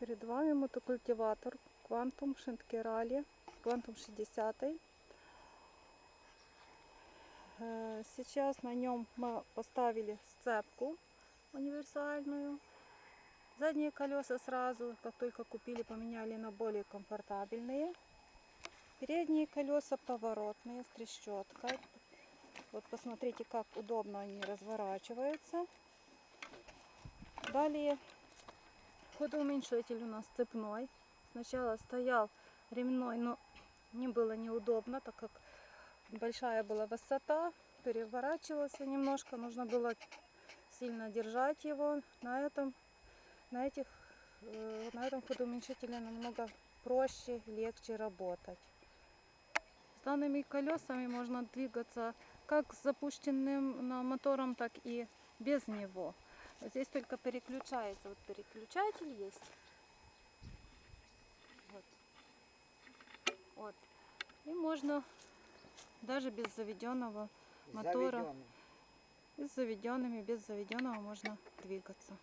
Перед вами мотокультиватор Quantum Шинткералі, Quantum 60. Э, Сейчас на нем мы поставили сцепку универсальную. Задние колеса сразу, как только купили, поменяли на более комфортабельные. Передние колеса поворотные с трещоткой. Вот посмотрите, как удобно они разворачиваются. Далее ходоуменьшитель у нас цепной. Сначала стоял ремной, но не было неудобно, так как большая была высота, переворачивался немножко, нужно было сильно держать его. На этом, на этих, э, на этом ходоуменьшителе намного проще, легче работать. С данными колесами можно двигаться как с запущенным мотором, так и без него. Здесь только переключается. Вот переключатель есть. Вот. Вот. И можно даже без заведенного мотора. Заведенный. И с заведенными, без заведенного можно двигаться.